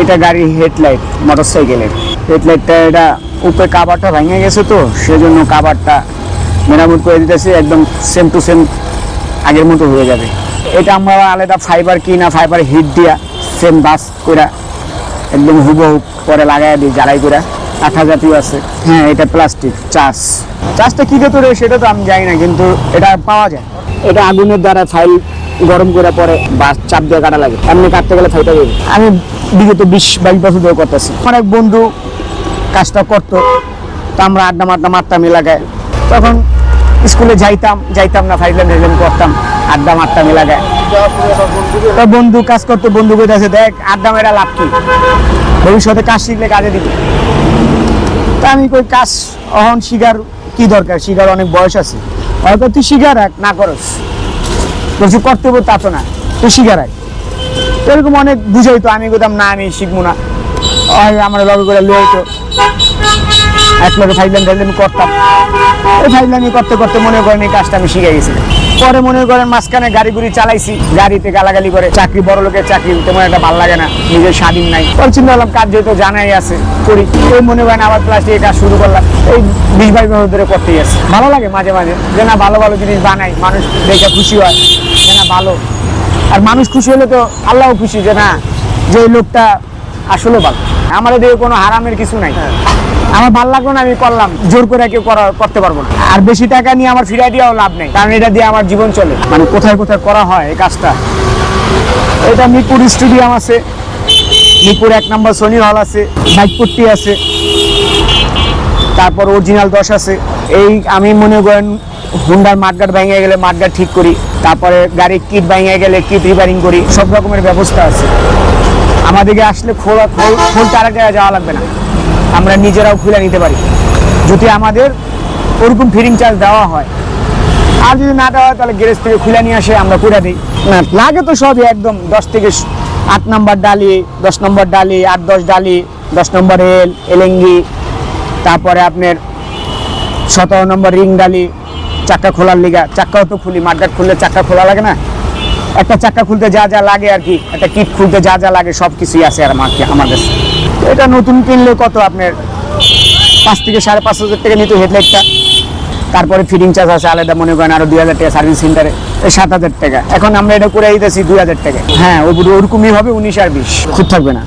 এটা গাড়ির headlight motor সাইকেলের হেডলাইটটা এটা উপরে কাভারটা ভেঙে গেছে তো, সেজন্য কাভারটা মেরামত করে দিতেছি, একদম সেম টু সেম আগের মতো হয়ে যাবে। এটা আমরা আলাদা ফাইবার কিনা ফাইবার হিট দিয়া সেম বাস করে একদম হুবহু পরে লাগাই দিই, জ্বালাই করে আঠা জাতীয় আছে। হ্যাঁ এটা প্লাস্টিক চাষ চাষটা কী ভেতরে, সেটা তো আমি জানি না, কিন্তু এটা পাওয়া যায়। এটা আগুনের দ্বারা ফাইল গরম করে পরে বাস চাপ দিয়ে কাটা লাগে। এমনি কাটতে গেলে ফাইটা যাবে। আমি বিগত বিশ বাইশ বছর ধরে করতেছি। এক বন্ধু কাজটা করতো, তো আমরা আড্ডা মাড্ডা মারতাম এলাকায়। তখন স্কুলে যাইতাম যাইতাম না ফাইলাম ফাইলাম করতাম, আড্ডা মারতাম এলাকায়। তো বন্ধু কাজ করতে, বন্ধু কইতাছে, দেখ, আড্ডা মেরা লাভ কি? ভবিষ্যতে কাজ শিখলে কাজে দিবে। তা আমি কই, কাজ অহন শিকার কি দরকার? শিকার অনেক বয়স আছে। হয়তো তুই শিকার রাখ, না করস। কিছু কর্তব্য তা তো না তো শিখারাই এরকম অনেক বুঝাই তো, আমি করতাম না, আমি শিখব না। আমার লগে করে লই হইতো এক লগে ফাইলাম ফাইলাম করতাম। এই ফাইলামি করতে করতে মনে করেন এই কাজটা আমি শিখে গেছি। পরে মনে করেন মাঝখানে গাড়ি গুড়ি চালাইছি, গাড়িতে গালাগালি করে, চাকরি বড় লোকের চাকরি, তেমন একটা ভালো লাগে না, নিজের স্বাধীন নাই। পরে চিন্তা করলাম, কাজ যেহেতু জানাই আছে, করি। এই মনে করেন আবার প্লাস্টিক কাজ শুরু করলাম, এই বিশ বাইশ বছর ধরে করতেই আছে। ভালো লাগে মাঝে মাঝে, যে না ভালো ভালো জিনিস বানাই, মানুষ দেখে খুশি হয়, যে না ভালো। আর মানুষ খুশি হলে তো আল্লাহও খুশি, যে না, যে লোকটা আসলে ভালো। আমাদের দিকে কোনো হারামের কিছু নাই। আমার ভালো লাগল না, আমি করলাম। জোর করে কেউ করতে পারব না। আর বেশি টাকা নিয়ে আমার ফিরাই লাভ নেই, কারণ এটা দিয়ে আমার জীবন চলে। মানে কোথায় কোথায় করা হয় এই কাজটা? এটা মিরপুর আছে, মিরপুর এক নম্বর সোনি হল আছে আছে, তারপর অরিজিনাল দশ আছে। এই আমি মনে করেন হুন্ডার মাঠগাট ভেঙে গেলে মাঠগাট ঠিক করি, তারপরে গাড়ির কিট ভেঙে গেলে কিট রিপেয়ারিং করি, সব রকমের ব্যবস্থা আছে। আমাদেরকে আসলে খোলা খোল আরেক জায়গায় যাওয়া লাগবে না। আমরা নিজেরাও খুলে নিতে পারি। যদি আমাদের ওরকম ফিরিং চার্জ দেওয়া হয়। আর যদি না দেওয়া হয়, তাহলে গ্যারেজ থেকে খুলে নিয়ে আসে আমরা করে দিই। লাগে তো সবই একদম দশ থেকে আট নম্বর ডালি, দশ নম্বর ডালি, আট, দশ ডালি, দশ নম্বর এল, এলেঙ্গি, তারপরে আপনার সতেরো নম্বর রিং ডালি, চাক্কা খোলার লিগা। চাক্কাও তো খুলি, মাঠঘাট খুললে চাক্কা খোলা লাগে না? একটা চাকা খুলতে যা যা লাগে আর কি, একটা কিট খুলতে যা যা লাগে সব কিছুই আছে আর আমার কাছে। এটা নতুন কিনলে কত আপনার? পাঁচ থেকে সাড়ে পাঁচ হাজার টাকা নিত হেডলাইটটা তারপরে ফিটিং চার্জ আছে আলাদা, মনে করেন আরও দুই হাজার টাকা সার্ভিস সেন্টারে এই সাত হাজার টাকা। এখন আমরা এটা করে দিতেছি দুই হাজার টাকা। হ্যাঁ ওরকমই হবে, উনিশ আর বিশ। খুব থাকবে না।